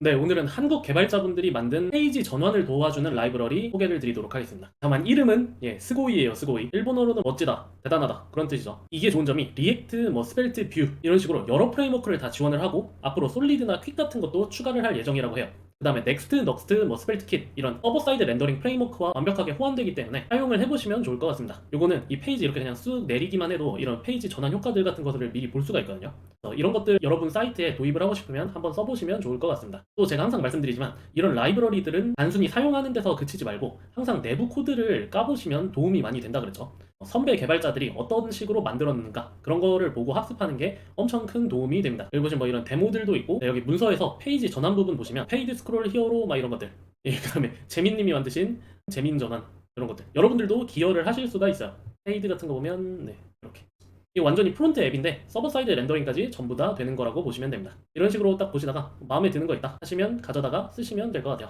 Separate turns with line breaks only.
네, 오늘은 한국 개발자분들이 만든 페이지 전환을 도와주는 라이브러리 소개를 드리도록 하겠습니다. 다만 이름은 예, 스고이예요, 스고이. 일본어로는 멋지다, 대단하다 그런 뜻이죠. 이게 좋은 점이 리액트, 뭐 스펠트, 뷰 이런 식으로 여러 프레임워크를 다 지원을 하고 앞으로 솔리드나 퀵 같은 것도 추가를 할 예정이라고 해요. 그 다음에 넥스트, 넉스트, 뭐 스펠트 킷 이런 서버 사이드 렌더링 프레임워크와 완벽하게 호환되기 때문에 사용을 해보시면 좋을 것 같습니다. 요거는 이 페이지 이렇게 그냥 쑥 내리기만 해도 이런 페이지 전환 효과들 같은 것들을 미리 볼 수가 있거든요. 어, 이런 것들 여러분 사이트에 도입을 하고 싶으면 한번 써보시면 좋을 것 같습니다. 또 제가 항상 말씀드리지만 이런 라이브러리들은 단순히 사용하는 데서 그치지 말고 항상 내부 코드를 까보시면 도움이 많이 된다 그랬죠. 어, 선배 개발자들이 어떤 식으로 만들었는가 그런 거를 보고 학습하는 게 엄청 큰 도움이 됩니다. 여기 보시면 뭐 이런 데모들도 있고 네, 여기 문서에서 페이지 전환 부분 보시면 페이드 스크롤 히어로 막 이런 것들 예, 그다음에 재민님이 만드신 재민 전환 이런 것들 여러분들도 기여를 하실 수가 있어요. 페이드 같은 거 보면 네 이렇게 이게 완전히 프론트 앱인데 서버 사이드 렌더링까지 전부 다 되는 거라고 보시면 됩니다. 이런 식으로 딱 보시다가 마음에 드는 거 있다 하시면 가져다가 쓰시면 될 것 같아요.